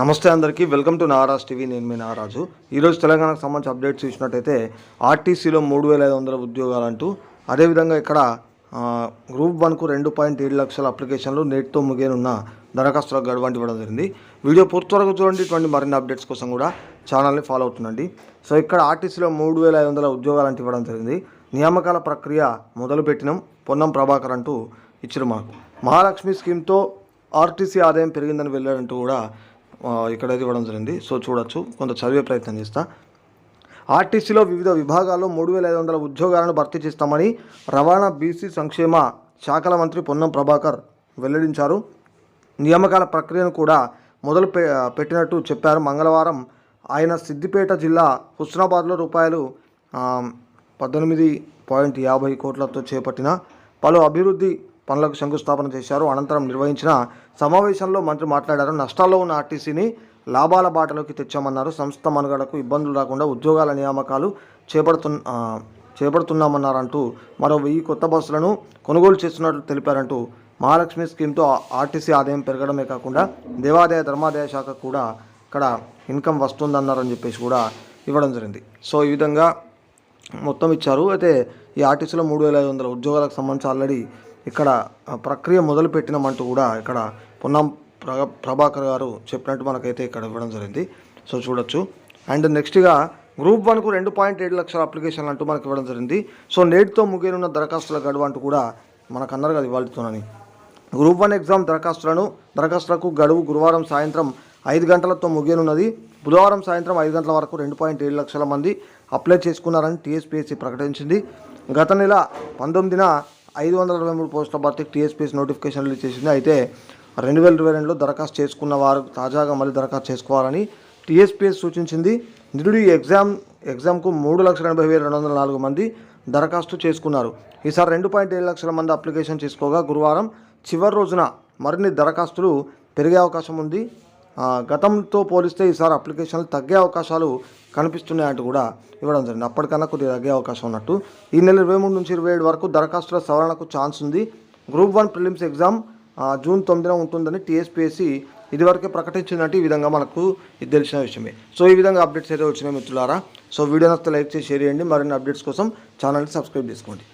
నమస్తే అందరికీ welcome to Naraj TV నేను మీ నారాజు. ఈరోజు తెలంగాణకు సంబంధించి అప్డేట్స్ చూసినట్టయితే ఆర్టీసీలో మూడు వేల ఐదు వందల ఉద్యోగాలంటూ అదేవిధంగా ఇక్కడ గ్రూప్ వన్కు రెండు పాయింట్ ఏడు లక్షల అప్లికేషన్లు నేటితో ముగియనున్న దరఖాస్తులకు గడువంటి ఇవ్వడం జరిగింది. వీడియో పూర్తి వరకు చూడండి. ఇటువంటి మరిన్ని అప్డేట్స్ కోసం కూడా ఛానల్ని ఫాలో అవుతుండండి. సో ఇక్కడ ఆర్టీసీలో మూడు వేల ఐదు వందల ఉద్యోగాలు ఇవ్వడం జరిగింది. నియామకాల ప్రక్రియ మొదలుపెట్టినం పొన్నం ప్రభాకర్ అంటూ ఇచ్చారు మాకు. మహాలక్ష్మి స్కీమ్తో ఆర్టీసీ ఆదాయం పెరిగిందని వెళ్ళాడంటూ కూడా ఇక్కడైతే ఇవ్వడం జరిగింది. సో చూడొచ్చు. కొంత చదివే ప్రయత్నం చేస్తా. ఆర్టీసీలో వివిధ విభాగాల్లో మూడు వేల ఐదు వందల ఉద్యోగాలను భర్తీ చేస్తామని రవాణా బీసీ సంక్షేమ శాఖల మంత్రి పొన్నం ప్రభాకర్ వెల్లడించారు. నియామకాల ప్రక్రియను కూడా మొదలు పె పెట్టినట్టు చెప్పారు. మంగళవారం ఆయన సిద్దిపేట జిల్లా హుస్నాబాద్లో రూపాయలు పద్దెనిమిది పాయింట్ యాభై కోట్లతో చేపట్టిన పలు అభివృద్ధి పనులకు శంకుస్థాపన చేశారు. అనంతరం నిర్వహించిన సమావేశంలో మంత్రి మాట్లాడారు. నష్టాల్లో ఉన్న ఆర్టీసీని లాభాల బాటలోకి తెచ్చామన్నారు. సంస్థ మనుగడకు ఇబ్బందులు రాకుండా ఉద్యోగాల నియామకాలు చేపడుతు చేపడుతున్నామన్నారంటూ మరో వెయ్యి కొత్త బస్సులను కొనుగోలు చేస్తున్నట్లు తెలిపారంటూ మహాలక్ష్మి స్కీమ్తో ఆర్టీసీ ఆదాయం పెరగడమే కాకుండా దేవాదాయ ధర్మాదాయ శాఖ కూడా ఇక్కడ ఇన్కమ్ వస్తుందన్నారని చెప్పేసి కూడా ఇవ్వడం జరిగింది. సో ఈ విధంగా మొత్తం ఇచ్చారు. అయితే ఈ ఆర్టీసీలో మూడు వేల ఐదు వందల ఉద్యోగాలకు సంబంధించి ఆల్రెడీ ఇక్కడ ప్రక్రియ మొదలుపెట్టినామంటూ కూడా ఇక్కడ పొన్నం ప్ర ప్రభాకర్ గారు చెప్పినట్టు మనకైతే ఇక్కడ ఇవ్వడం జరిగింది. సో చూడొచ్చు. అండ్ నెక్స్ట్గా గ్రూప్ వన్కు రెండు పాయింట్ ఏడు లక్షల అప్లికేషన్లు అంటూ మనకి ఇవ్వడం జరిగింది. సో నేటితో ముగియనున్న దరఖాస్తుల గడువు అంటూ కూడా మనకు అన్నారు కదా ఇవాళతోనని గ్రూప్ వన్ ఎగ్జామ్ దరఖాస్తులను దరఖాస్తులకు గడువు గురువారం సాయంత్రం ఐదు గంటలతో ముగియనున్నది. బుధవారం సాయంత్రం ఐదు గంటల వరకు రెండు పాయింట్ ఏడు లక్షల మంది అప్లై చేసుకున్నారని టీఎస్పీఎస్సీ ప్రకటించింది. గత నెల పంతొమ్మిదిన ఐదు వందల అరవై మూడు పోస్టుల భర్తీకి టీఎస్పీఎస్ నోటిఫికేషన్ రిలీజ్ చేసింది అయితే రెండు వేల ఇరవై రెండులో దరఖాస్తు చేసుకున్న వారు తాజాగా మళ్ళీ దరఖాస్తు చేసుకోవాలని టీఎస్పీఎస్ సూచించింది. నిరుడు ఈ ఎగ్జామ్ ఎగ్జామ్కు మూడు లక్షల ఎనభై వేల రెండు వందల నాలుగు మంది దరఖాస్తు చేసుకున్నారు. ఈసారి రెండు పాయింట్ ఏడు లక్షల మంది అప్లికేషన్ చేసుకోగా గురువారం చివరి రోజున మరిన్ని దరఖాస్తులు పెరిగే అవకాశం ఉంది. గతంతో పోలిస్తే ఈసారి అప్లికేషన్లు తగ్గే అవకాశాలు కనిపిస్తున్నాయంటూ కూడా ఇవ్వడం జరిగింది. అప్పటికన్నా కొద్దిగా తగ్గే అవకాశం ఉన్నట్టు. ఈ నెల ఇరవై మూడు నుంచి ఇరవై ఏడు వరకు దరఖాస్తుల సవరణకు ఛాన్స్ ఉంది. Group one prelims exam June తొమ్మిదిన ఉంటుందని టీఎస్పీఎస్సీ ఇదివరకే ప్రకటించిందంటే ఈ విధంగా మనకు ఇది తెలిసిన విషయమే. సో ఈ విధంగా అప్డేట్స్ అయితే వచ్చినాయి మిత్రులారా. సో వీడియో నచ్చితే లైక్ చేసి షేర్ చేయండి. మరిన్ని అప్డేట్స్ కోసం ఛానల్ని సబ్స్క్రైబ్ చేసుకోండి.